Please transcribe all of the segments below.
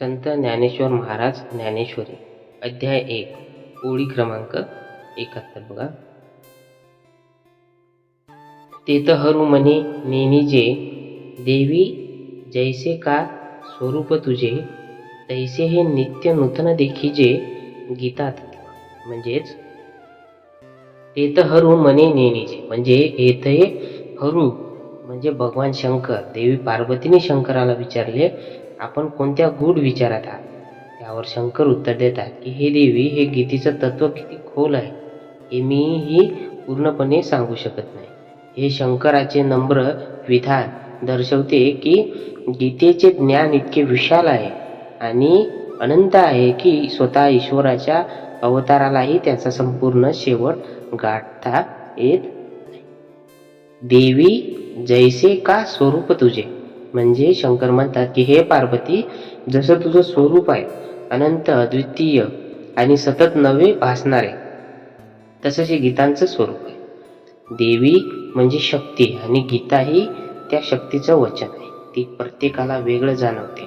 संत ज्ञानेश्वर महाराज ज्ञानेश्वरी अध्याय एक ओळी क्रमांक एकाहत्तर बघा. तेथ हरू म्हणे नेनिजे देवी जैसे का स्वरूप तुझे तैसे हे नित्य नूतन देखीजे गीतात. म्हणजेच तेथ हरू म्हणे नेनिजे म्हणजे येत हरू म्हणजे भगवान शंकर देवी पार्वतीने शंकराला विचारले आपण कोणत्या गूढ विचारात आहात? त्यावर शंकर उत्तर देतात की हे देवी हे गीतेचं तत्व किती खोल आहे. हे मीही पूर्णपणे सांगू शकत नाही. हे शंकराचे नम्र विधान दर्शवते की गीतेचे ज्ञान इतके विशाल आहे आणि अनंत आहे की स्वतः ईश्वराच्या अवतारालाही त्याचा संपूर्ण शेवट गाठता येत देवी जैसे का स्वरूप तुझे? म्हणजे शंकर म्हणतात की हे पार्वती जसं तुझं स्वरूप आहे अनंत अद्वितीय आणि सतत नवे भासणारे तसंच हे गीतांचं स्वरूप आहे. देवी म्हणजे शक्ती आणि गीता ही त्या शक्तीचं वचन आहे. ती प्रत्येकाला वेगळं जाणवते.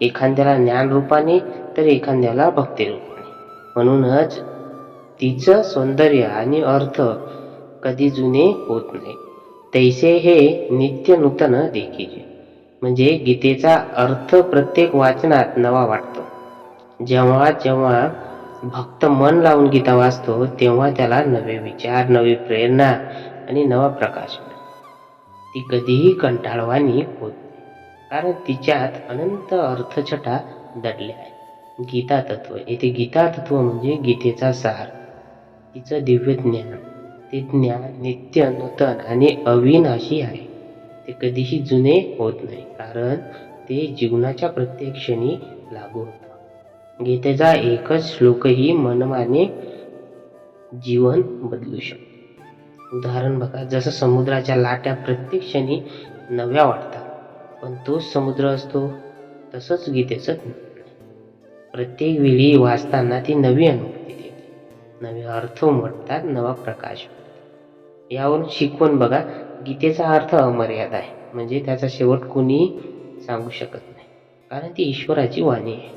एखाद्याला ज्ञानरूपाने तर एखाद्याला भक्तिरूपाने. म्हणूनच तिचं सौंदर्य आणि अर्थ कधी जुने होत नाही. तैसे हे नित्य नूतन देखील. म्हणजे गीतेचा अर्थ प्रत्येक वाचनात नवा वाटतो. जेव्हा जेव्हा भक्त मन लावून गीता वाचतो तेव्हा त्याला नवे विचार नवी प्रेरणा आणि नवा प्रकाश ती कधीही कंटाळवाणी होत कारण तिच्यात अनंत अर्थछटा दडल्या आहे गीता तत्व येथे गीता तत्व म्हणजे गीतेचा सार. तिचं दिव्य ज्ञान ते ज्ञान नित्य नूतन आणि अविनाशी आहे. ते कधीही जुने होत नाही कारण ते जीवनाच्या प्रत्येक क्षणी लागू होतं गीतेचा एकच श्लोकही मनमाने जीवन बदलू शकतो. उदाहरण बघा जसं समुद्राच्या लाट्या प्रत्येक क्षणी नव्या वाटतात पण तोच समुद्र असतो तसंच गीतेचं प्रत्येक वेळी वाचताना ती नवी अनुभूती देते. नवे अर्थ उमटतात नवा प्रकाश यावरून शिकवण बघा गीतेचा अर्थ अमर्याद आहे. म्हणजे त्याचा शेवट कोणी सांगू शकत नाही. कारण ती ईश्वराची वाणी आहे.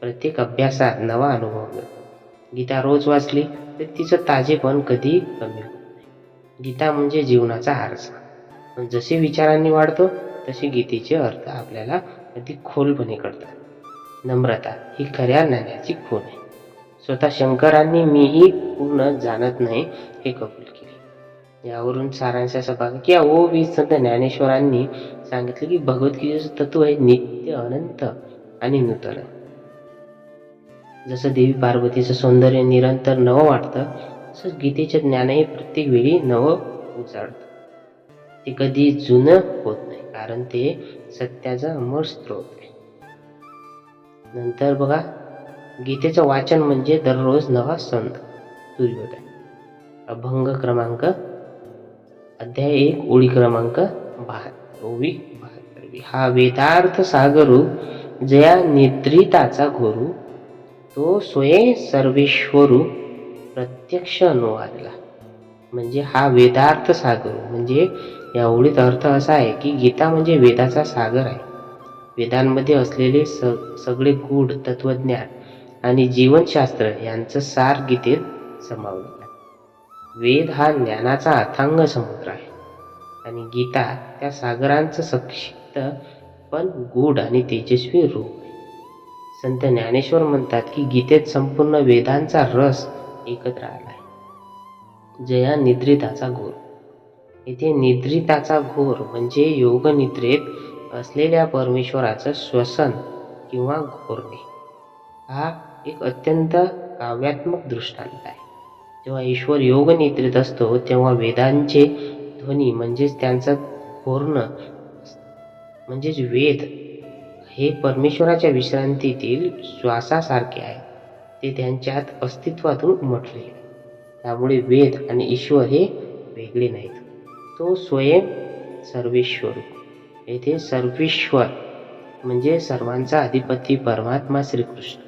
प्रत्येक अभ्यासात नवा अनुभव मिळतो. गीता रोज वाचली तर तिचं ताजेपण कधी कमी होत नाही. गीता म्हणजे जीवनाचा आरसा पण जसे विचारांनी वाढतो तसे गीतेचे अर्थ आपल्याला अधिक खोलपणे कळतात. नम्रता ही खऱ्या ज्ञानाची खूण आहे. स्वतः शंकरांनी मीही पूर्ण जाणत नाही हे कबूल केले. यावरून सारांश असा बघा की ओ वी संत ज्ञानेश्वरांनी सांगितलं की भगवद्गीतेचं तत्व हे नित्य अनंत आणि नूतन. जसं देवी पार्वतीचं सौंदर्य निरंतर नवं वाटतं तसंच गीतेचं ज्ञानही प्रत्येक वेळी नवं उचाळतं ते कधी जुनं होत नाही कारण ते सत्याचा अमर स्रोत आहे. नंतर बघा गीतेचं वाचन म्हणजे दररोज नवा संत सूर्योदय. अभंग क्रमांक अध्याय एक ओळी क्रमांक बहात्तर ओवी बहात्तरवी. हा वेदार्थ सागरू जया निद्रिताचा गुरु तो स्वयं सर्वेश्वरू प्रत्यक्ष अनुवादला. म्हणजे हा वेदार्थ सागर. म्हणजे या ओळीत अर्थ असा आहे की गीता म्हणजे वेदाचा सागर आहे. वेदांमध्ये असलेले स सगळे गूढ तत्वज्ञान आणि जीवनशास्त्र यांचं सार गीतेत समावलं. वेद हा ज्ञानाचा अथांग समुद्र आहे. आणि गीता त्या सागरांचं संक्षिप्त पण गूढ आणि तेजस्वी रूप आहे. संत ज्ञानेश्वर म्हणतात की गीतेत संपूर्ण वेदांचा रस एकत्र आला आहे जया निद्रिताचा घोर. येथे निद्रिताचा घोर म्हणजे योग निद्रेत असलेल्या परमेश्वराचं श्वसन किंवा घोरणे. हा एक अत्यंत काव्यात्मक दृष्टांत आहे. जेव्हा ईश्वर योग नेत्रित असतो तेव्हा वेदांचे ध्वनी म्हणजेच त्यांचं पूर्ण म्हणजेच वेद हे परमेश्वराच्या विश्रांतीतील श्वासासारखे आहे. ते त्यांच्यात अस्तित्वातून उमटले. त्यामुळे वेद आणि ईश्वर हे वेगळे नाहीत. तो स्वयं सर्वेश्वर. येथे सर्वेश्वर म्हणजे सर्वांचा अधिपती परमात्मा श्रीकृष्ण.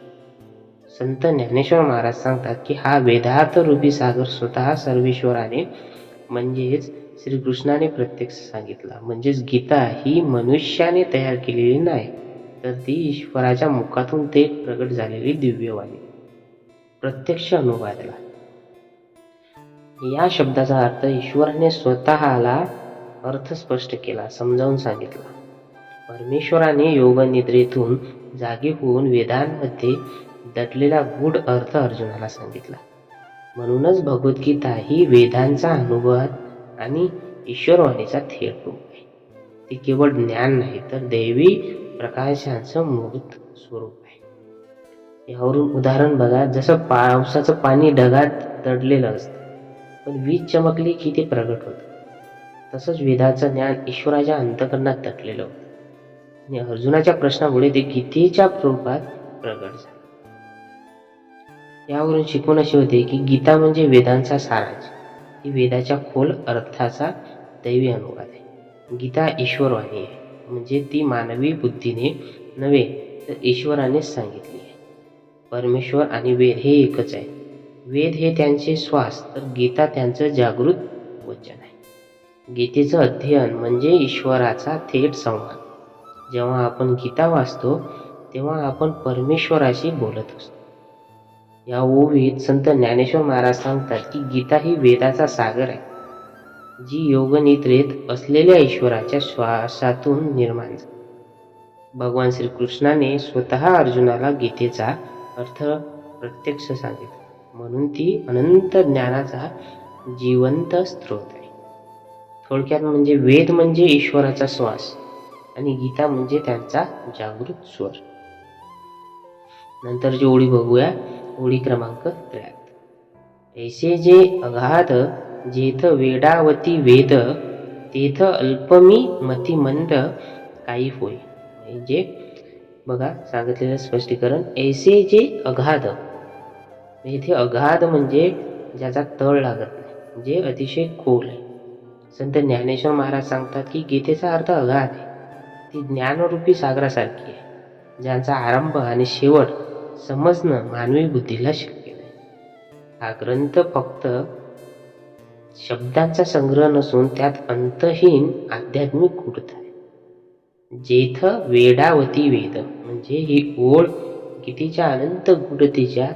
संत ज्ञानेश्वर महाराज सांगतात की हा वेदार्थ रूपी सागर स्वतः सर्वेश्वराने म्हणजेच श्रीकृष्णाने प्रत्यक्ष सांगितला. म्हणजेच गीता ही मनुष्याने तयार केलेली नाही तर ती ईश्वराच्या मुखातून ते प्रगट झालेली दिव्यवाणी. प्रत्यक्ष अनुवादला. या शब्दाचा अर्थ ईश्वराने स्वतःला अर्थ स्पष्ट केला समजावून सांगितला. परमेश्वराने योग निद्रेतून जागी होऊन वेदांमध्ये दडलेला गूढ अर्थ अर्जुनाला सांगितला. म्हणूनच भगवद्गीता ही वेदांचा अनुभव आणि ईश्वरवाणीचा थेट रूप आहे. ती केवळ ज्ञान नाही तर दैवी प्रकाशांचं मूर्त स्वरूप आहे. यावरून उदाहरण बघा जसं पावसाचं पाणी ढगात दडलेलं असतं पण वीज चमकली की ते प्रगट होतं. तसंच वेदाचं ज्ञान ईश्वराच्या अंतकरणात दटलेलं होतं. आणि अर्जुनाच्या प्रश्नामुळे ते गीतेच्या रूपात प्रगट झालं. यावरून शिकवण अशी होते की गीता म्हणजे वेदांचा सारांश. ही वेदाच्या खोल अर्थाचा दैवी अनुवाद आहे. गीता ईश्वरवाणी आहे. म्हणजे ती मानवी बुद्धीने नव्हे तर ईश्वरानेच सांगितली आहे. परमेश्वर आणि वेद हे एकच आहे. वेद हे त्यांचे श्वास तर गीता त्यांचं जागृत वचन आहे. गीतेचं अध्ययन म्हणजे ईश्वराचा थेट संवाद. जेव्हा आपण गीता वाचतो तेव्हा आपण परमेश्वराशी बोलत असतो. या ओवीत संत ज्ञानेश्वर महाराज सांगतात की गीता ही वेदाचा सागर आहे. जी योगनिद्रेत असलेल्या ईश्वराच्या श्वासातून निर्माण झाली. भगवान श्रीकृष्णाने स्वतः अर्जुनाला गीतेचा अर्थ प्रत्यक्ष सांगितला. म्हणून ती अनंत ज्ञानाचा जिवंत स्रोत आहे. थोडक्यात म्हणजे वेद म्हणजे ईश्वराचा श्वास आणि गीता म्हणजे त्यांचा जागृत स्वर. नंतरची ओळी बघूया ओळी क्रमांक त्र्याहत्तर. ऐसे जे अगाध जेथ वेडावती वेद तेथ अल्पमी मतिमंद काही होय. म्हणजे बघा सांगितलेलं स्पष्टीकरण ऐसे जे अगाध येथे अगाध म्हणजे ज्याचा तळ लागत नाही जे अतिशय खोल आहे. संत ज्ञानेश्वर महाराज सांगतात की गीतेचा अर्थ अगाध आहे. ती ज्ञानरूपी सागरासारखी आहे ज्यांचा आरंभ आणि शेवट समजणं मानवी बुद्धीला शक्य नाही. हा ग्रंथ फक्त शब्दांचा संग्रह नसून त्यात अंतहीन आध्यात्मिक गुढता आहे. जेथ वेडावती वेद म्हणजे ही ओळ गीतेच्या अनंत गुढतेच्या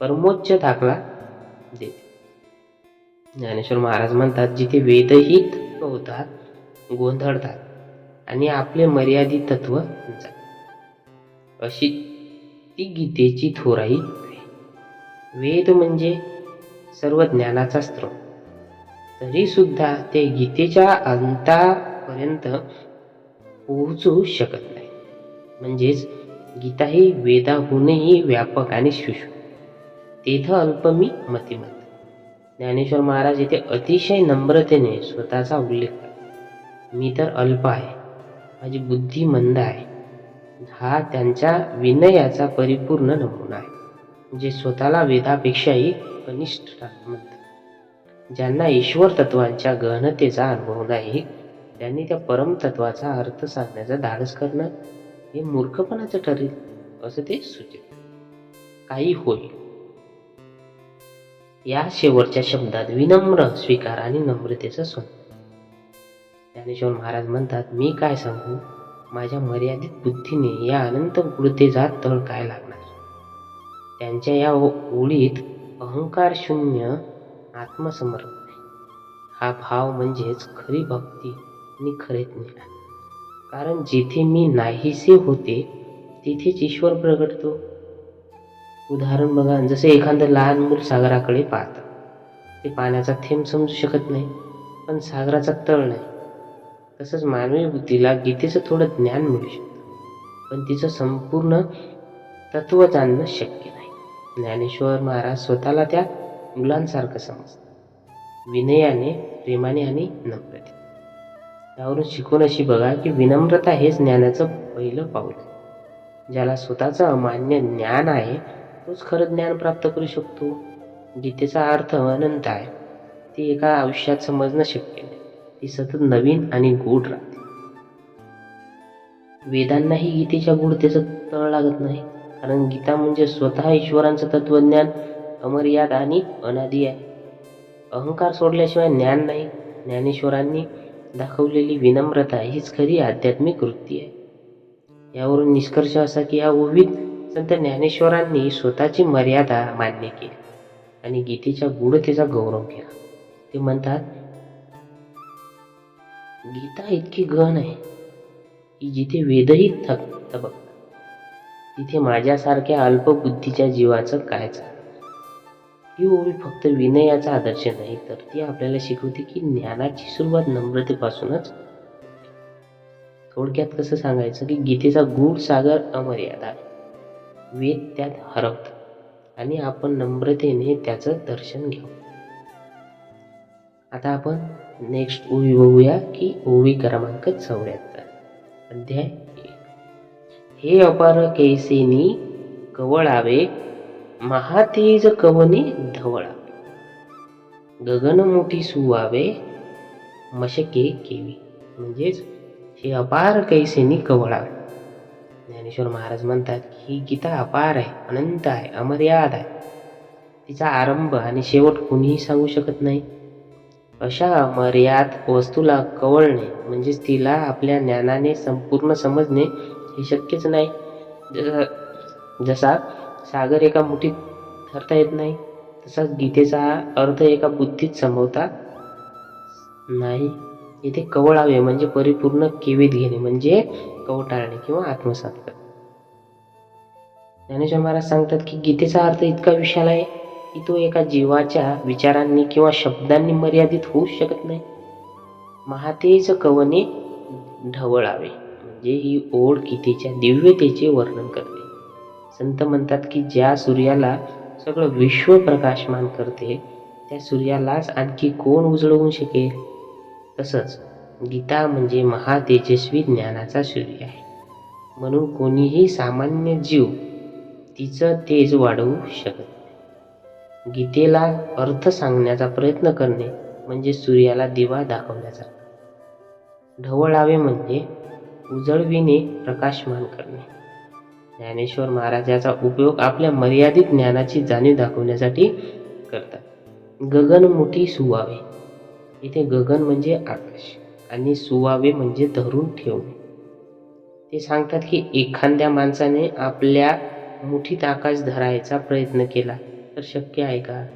परमोच्च दाखला देते. ज्ञानेश्वर महाराज म्हणतात जिथे वेदहित होतात गोंधळतात आणि आपले मर्यादित तत्व जातात. अशी ती गीतेची थोराई वेद म्हणजे सर्व ज्ञानाचा स्रोत. तरी सुद्धा ते गीतेच्या अंतापर्यंत पोहोचू शकत नाही. म्हणजेच गीता ही वेदाहूनही व्यापक आणि सुषम तेथ अल्पमी मतिमत. ज्ञानेश्वर महाराज येथे अतिशय नम्रतेने स्वतःचा उल्लेख मी तर अल्प आहे. माझी बुद्धी मंद आहे. हा त्यांच्या विनयाचा परिपूर्ण नमुना आहे. जे स्वतःला वेदापेक्षाही कनिष्ठ म्हणतात. ज्यांना ईश्वर तत्वांच्या गहनतेचा अनुभव नाही त्यांनी त्या परमतत्वाचा अर्थ सांगण्याचा धाडस करणं हे मूर्खपणाचं ठरेल असं ते सूचित काही होईल. या शेवटच्या शब्दात विनम्र स्वीकार आणि नम्रतेचा स्वर ज्ञानेश्वर महाराज म्हणतात मी काय सांगू? माझ्या मर्यादित बुद्धीने या अनंत वृद्धेजात तळ काय लागणार? त्यांच्या या ओ- ओळीत अहंकार शून्य आत्मसमर्पण आहे. हा भाव म्हणजेच खरी भक्ती आणि खरे ज्ञान. कारण जिथे मी नाहीसे होते तिथेच ईश्वर प्रगटतो. उदाहरण बघा जसे एखादं लहान मूल सागराकडे पाहतं. ते पाण्याचा थेंब समजू शकत नाही पण सागराचा तळ नाही. तसंच मानवी बुद्धीला गीतेचं थोडं ज्ञान मिळू शकतं. पण तिचं संपूर्ण तत्व जाणणं शक्य नाही. ज्ञानेश्वर महाराज स्वतःला त्या मुलांसारखं समजतात. विनयाने प्रेमाने आणि नम्रते त्यावरून शिकून अशी बघा की विनम्रता हेच ज्ञानाचं पहिलं पाऊल आहे. ज्याला स्वतःचं अमान्य ज्ञान आहे तोच खरं ज्ञान प्राप्त करू शकतो. गीतेचा अर्थ अनंत आहे. ती एका आयुष्यात समजणं शक्य नाही. ती सतत नवीन आणि गूढ राहते. वेदांनाही गीतेच्या गूढतेचं तळ लागत नाही कारण गीता म्हणजे स्वतः ईश्वरांचं तत्वज्ञान अमर्याद आणि अनादी आहे. अहंकार सोडल्याशिवाय ज्ञान नाही. ज्ञानेश्वरांनी दाखवलेली विनम्रता हीच खरी आध्यात्मिक वृत्ती आहे. यावरून निष्कर्ष असा की या ओवीत संत ज्ञानेश्वरांनी स्वतःची मर्यादा मान्य केली आणि गीतेच्या गुढतेचा गौरव केला. ते म्हणतात गीता इतकी गहन आहे की जिथे वेदही थक थबकतात तिथे माझ्यासारख्या अल्पबुद्धीच्या जीवाचं काय ही ओवी फक्त विनयाचा आदर्श नाही तर ती आपल्याला शिकवते की ज्ञानाची सुरुवात नम्रतेपासूनच. थोडक्यात कसं सांगायचं की गीतेचा गूढ सागर अमर्यादा आहे. वेद त्यात हरवतात आणि आपण नम्रतेने त्याचं दर्शन घेऊ. आता आपण नेक्स्ट ओवी बघूया की ओवी क्रमांक चौऱ्याहत्तर. अध्याय हे अपार कैसेनी कवळावे महातेज कवने धवळावे गगन मोठी सुवावे मशके केवी. म्हणजेच हे अपार कैसेनी कवळावे. ज्ञानेश्वर महाराज म्हणतात की ही गीता अपार आहे अनंत आहे अमर्याद आहे. तिचा आरंभ आणि शेवट कुणीही सांगू शकत नाही. अशा मर्याद वस्तूला कवळणे म्हणजेच तिला आपल्या ज्ञानाने संपूर्ण समजणे हे शक्यच नाही. जसा जसा सागर एका मुठीत धरता येत नाही तसाच गीतेचा अर्थ एका बुद्धीत संभवता नाही. इथे कवळावे म्हणजे परिपूर्ण केवीत घेणे म्हणजे कवटाळणे किंवा आत्मसात करणे. ज्ञानेश्वर महाराज सांगतात की गीतेचा अर्थ इतका विशाल आहे की तो एका जीवाच्या विचारांनी किंवा शब्दांनी मर्यादित होऊ शकत नाही. महातेज कवने ढवळावे म्हणजे ही ओढ गीतेच्या दिव्यतेचे वर्णन करते. संत म्हणतात की ज्या सूर्याला सगळं विश्व प्रकाशमान करते त्या सूर्यालाच आणखी कोण उजळवून शकेल? तसंच गीता म्हणजे महातेजस्वी ज्ञानाचा सूर्य आहे. म्हणून कोणीही सामान्य जीव तिचं तेज वाढवू शकत नाही गीतेला अर्थ सांगण्याचा प्रयत्न करणे म्हणजे सूर्याला दिवा दाखवण्याचा. ढवळावे म्हणजे उजळविणे प्रकाशमान करणे. ज्ञानेश्वर महाराजाचा उपयोग आपल्या मर्यादित ज्ञानाची जाणीव दाखवण्यासाठी करतात. गगन मोठी सुवावे. इथे गगन म्हणजे आकाश आणि सुवावे म्हणजे धरून ठेवणे. ते सांगतात की एखाद्या माणसाने आपल्या मुठीत आकाश धरायचा प्रयत्न केला. तर शक्य आहे का?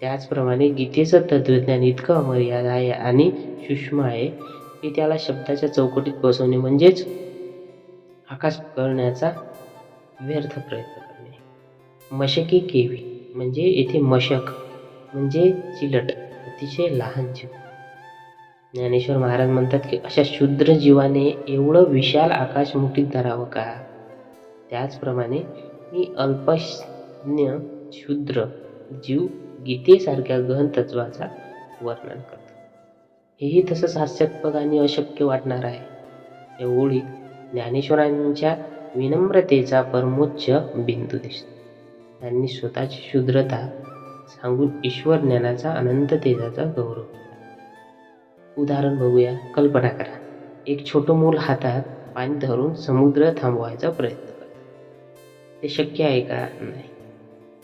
त्याचप्रमाणे गीतेचं तत्वज्ञान इतकं अमर्याद आहे आणि सूक्ष्म आहे की त्याला शब्दाच्या चौकटीत बसवणे म्हणजेच आकाश करण्याचा व्यर्थ प्रयत्न करणे. मशकी केवी म्हणजे येथे मशक म्हणजे चिलट अतिशय लहान जीव. ज्ञानेश्वर महाराज म्हणतात की अशा शूद्र जीवाने एवढं विशाल आकाश मुठीत धरावं का? त्याचप्रमाणे मी अल्पज्ञ क्षुद्र जीव गीतेसारख्या गहन तत्वाचा वर्णन करतो. हेही तसंच हास्यात्मक आणि अशक्य वाटणार आहे. या ओळीत ज्ञानेश्वरांच्या विनम्रतेचा परमोच्च बिंदू दिसतो. त्यांनी स्वतःची शूद्रता सांगून ईश्वर ज्ञानाचा अनंत तेजाचा गौरव केला. उदाहरण बघूया कल्पना करा. एक छोटं मूल हातात पाणी धरून समुद्र थांबवायचा प्रयत्न करतं. ते शक्य आहे का? नाही.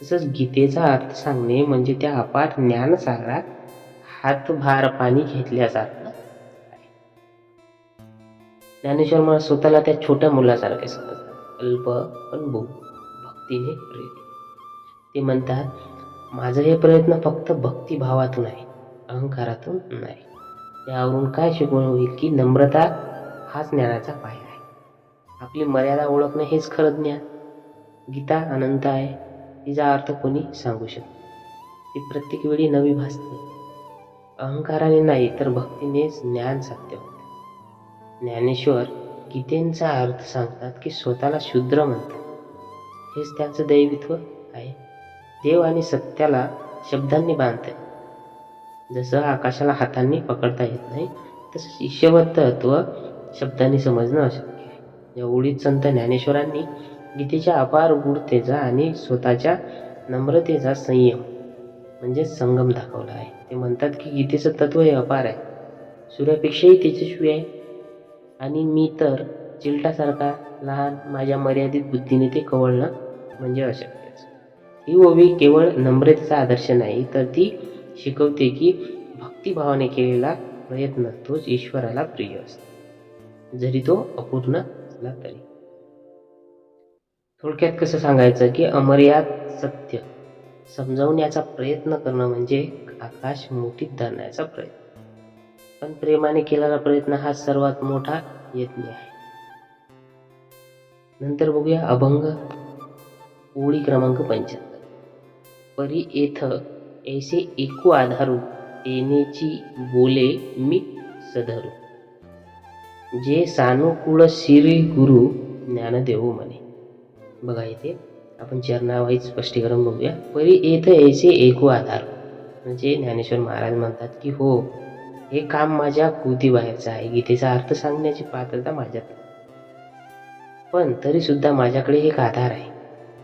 तसंच गीतेचा अर्थ सांगणे म्हणजे त्या अपार ज्ञानसागरात हातभार पाणी घेतल्या जात ज्ञानेश्वर मला स्वतःला त्या छोट्या मुलासारखे समजतात. अल्प पण भू भक्तीने प्रेरित ते म्हणतात माझं हे प्रयत्न फक्त भक्तिभावातून आहे अहंकारातून नाही. यावरून काय शिकवण होईल की नम्रता हाच ज्ञानाचा पाया आहे. आपली मर्यादा ओळखणं हेच खरं ज्ञान. गीता अनंत आहे. तिचा अर्थ कोणी सांगू शकतो ती प्रत्येक वेळी नवी भासते. अहंकाराने नाही तर भक्तीनेच ज्ञान साध्य होते. ज्ञानेश्वर गीतेंचा अर्थ सांगतात की स्वतःला शूद्र म्हणतात. हेच त्यांचं दैवित्व आहे. देव आणि सत्याला शब्दांनी बांधते जसं आकाशाला हातांनी पकडता येत नाही तसंच ईश्वर तत्व शब्दांनी समजणं अशक्य आहे. या संत ज्ञानेश्वरांनी गीतेच्या अपार गूढतेचा आणि स्वतःच्या नम्रतेचा संयम म्हणजे संगम दाखवला आहे. ते म्हणतात की गीतेचं तत्व हे अपार आहे. सूर्यापेक्षाही तेजस्वी आहे. आणि मी तर चिलटासारखा लहान माझ्या मर्यादित बुद्धीने ते कवळणं म्हणजे अशक्यच. ही ओवी केवळ नम्रतेचा आदर्श नाही तर ती शिकवते की भक्तिभावाने केलेला प्रयत्न तोच ईश्वराला प्रिय असतो. जरी तो अपूर्ण असला तरी. थोडक्यात कसं सांगायचं की अमर्याद सत्य. समजावण्याचा प्रयत्न करणं म्हणजे आकाश मोठीत धरण्याचा प्रयत्न. पण प्रेमाने केलेला प्रयत्न हा सर्वात मोठा यज्ञ आहे. नंतर बघूया अभंग ओळी क्रमांक पंच्याहत्तर. परी येथ ऐसे एकू आधारू येणेची बोले मी सधरू. जे सानुकूळ श्री गुरु ज्ञानदेव म्हणे. बघा इथे. आपण चरणावाईज स्पष्टीकरण बघूया. परी येथ येसे एकू आधार. म्हणजे ज्ञानेश्वर महाराज म्हणतात की हो हे काम माझ्या कृतीबाहेरचं आहे. गीतेचा अर्थ सांगण्याची पात्रता माझ्यात. पण तरी सुद्धा माझ्याकडे एक आधार आहे.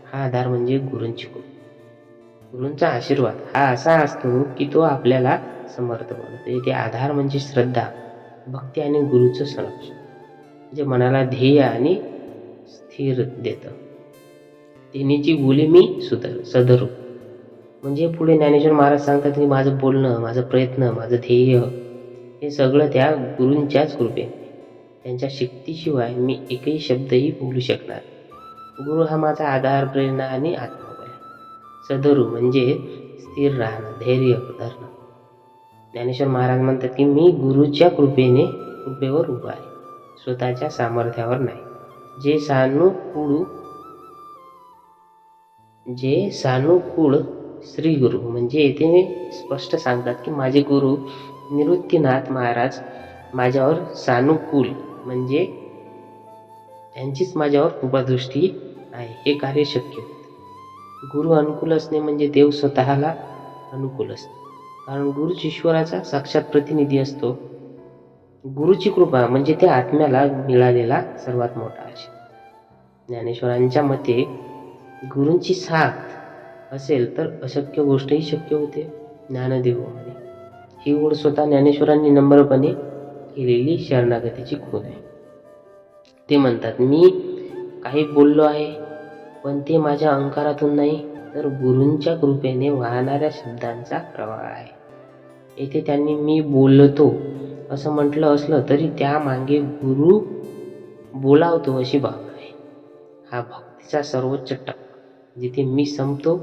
हा आधार म्हणजे गुरूंची कृपा. गुरूंचा आशीर्वाद. हा असा असतो की तो आपल्याला समर्थ बनतो. येथे आधार म्हणजे श्रद्धा भक्ती आणि गुरुचं संरक्षण. जे मनाला ध्येय आणि स्थिर देतं. तिन्हीची बोली मी सुधर सदरू. म्हणजे पुढे ज्ञानेश्वर महाराज सांगतात की माझं बोलणं माझं प्रयत्न माझं ध्येय हे सगळं त्या गुरूंच्याच कृपेने त्यांच्या शक्तीशिवाय मी एकही शब्दही बोलू शकणार गुरु हा माझा आधार प्रेरणा आणि आत्मबल सदरू म्हणजे स्थिर राहणं धैर्य धरणं. ज्ञानेश्वर महाराज म्हणतात की मी गुरुच्या कृपेने कृपेवर उभा आहे. स्वतःच्या सामर्थ्यावर नाही. जे सानुकूळ जे सानुकूळ श्री गुरु म्हणजे येथे स्पष्ट सांगतात की माझे गुरु निवृत्तीनाथ महाराज माझ्यावर सानुकूल म्हणजे त्यांचीच माझ्यावर कृपादृष्टी आहे. हे कार्य शक्य होते. गुरु अनुकूल असणे म्हणजे देव स्वतःला अनुकूल असणे कारण गुरुच ईश्वराचा साक्षात प्रतिनिधी असतो. गुरुची कृपा म्हणजे त्या आत्म्याला मिळालेला सर्वात मोठा आशीर्वाद. ज्ञानेश्वरांच्या मते गुरूंची साथ असेल तर अशक्य गोष्टही शक्य होते. ज्ञानदेव ही ओढ स्वतः ज्ञानेश्वरांनी नम्रपणे केलेली शरणागतीची खूण आहे. ते म्हणतात मी काही बोललो आहे पण ते माझ्या अंकारातून नाही तर गुरूंच्या कृपेने वाहणाऱ्या शब्दांचा प्रवाह आहे. येथे त्यांनी मी बोलतो असं म्हटलं असलं तरी त्यामागे गुरु बोलावतो अशी बाब आहे. हा भक्तीचा सर्वोच्च टप्पा जिथे मी संपतो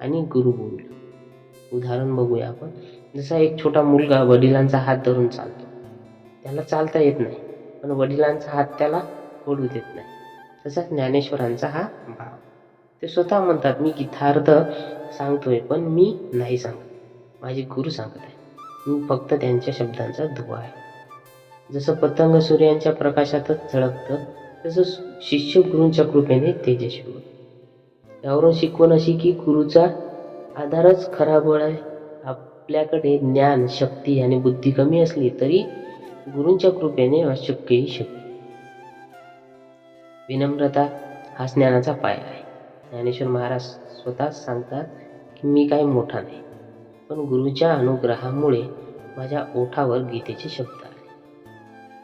आणि गुरु बोलतो. उदाहरण बघूया आपण. जसा एक छोटा मुलगा वडिलांचा हात धरून चालतो. त्याला चालता येत नाही पण वडिलांचा हात त्याला ओढू देत नाही. तसाच ज्ञानेश्वरांचा हा भाव. ते स्वतः म्हणतात मी गीतार्थ सांगतोय पण मी नाही सांगत. माझे गुरु सांगत आहे मी फक्त त्यांच्या शब्दांचा धुवा आहे. जसं पतंग सूर्यांच्या प्रकाशातच झळकतं तसं शिष्य गुरूंच्या कृपेने तेजस्वी होतं. यावरून शिकवण अशी की गुरुचा आधारच खरा बळ आहे. आपल्याकडे ज्ञान शक्ती आणि बुद्धी कमी असली तरी गुरूंच्या कृपेने अशक्यही शक्य विनम्रता हा ज्ञानाचा पाय आहे. ज्ञानेश्वर महाराज स्वतःच सांगतात की मी काय मोठा नाही पण गुरुच्या अनुग्रहामुळे माझ्या ओठावर गीतेचे शब्द आले.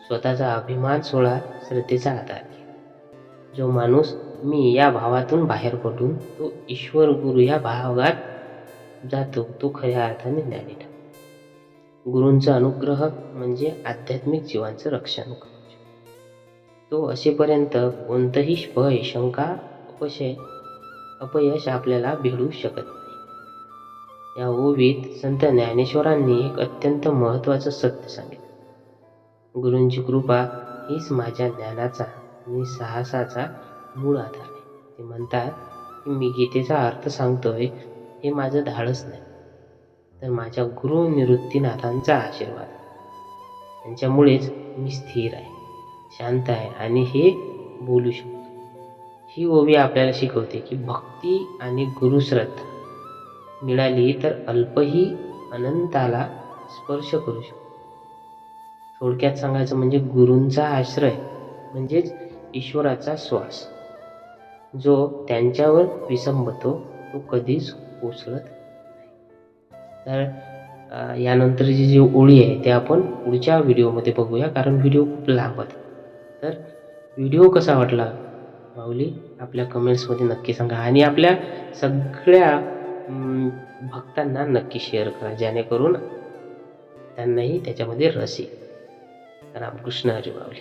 स्वतःचा अभिमान सोळा श्रद्धेचा आधार जो माणूस मी या भावातून बाहेर पडून तो ईश्वर गुरु या भावात जातो तो खऱ्या अर्थाने ज्ञानी ठरतो. गुरूंचा अनुग्रह म्हणजे आध्यात्मिक जीवांचं रक्षण करू तो असेपर्यंत कोणतंही भय शंका अपशय अपयश आपल्याला भिडू शकत नाही. या ओवीत संत ज्ञानेश्वरांनी एक अत्यंत महत्त्वाचं सत्य सांगितलं. गुरूंची कृपा हीच माझ्या ज्ञानाचा आणि साहसाचा मूळ आधार आहे. ते म्हणतात की मी गीतेचा अर्थ सांगतोय हे माझं धाडस नाही. तर माझ्या गुरु निवृत्तीनाथांचा आशीर्वाद. त्यांच्यामुळेच मी स्थिर आहे शांत आहे आणि हे बोलू शकतो. ही ओवी आपल्याला शिकवते की भक्ती आणि गुरुश्रद्धा मिळाली तर अल्पही अनंताला स्पर्श करू शकतो. थोडक्यात सांगायचं म्हणजे गुरूंचा आश्रय म्हणजेच ईश्वराचा श्वास. जो त्यांच्यावर विसंबतो तो कधीच कोसळत नाही. तर यानंतरची जी ओळी आहे ते आपण पुढच्या व्हिडिओमध्ये बघूया कारण व्हिडिओ खूप लांब होता तर व्हिडिओ कसा वाटला? माऊली आपल्या कमेंट्समध्ये नक्की सांगा. आणि आपल्या सगळ्या भक्तांना नक्की शेअर करा जेणेकरून त्यांनाही त्याच्यामध्ये रस येईल. रामकृष्ण हरी माऊली.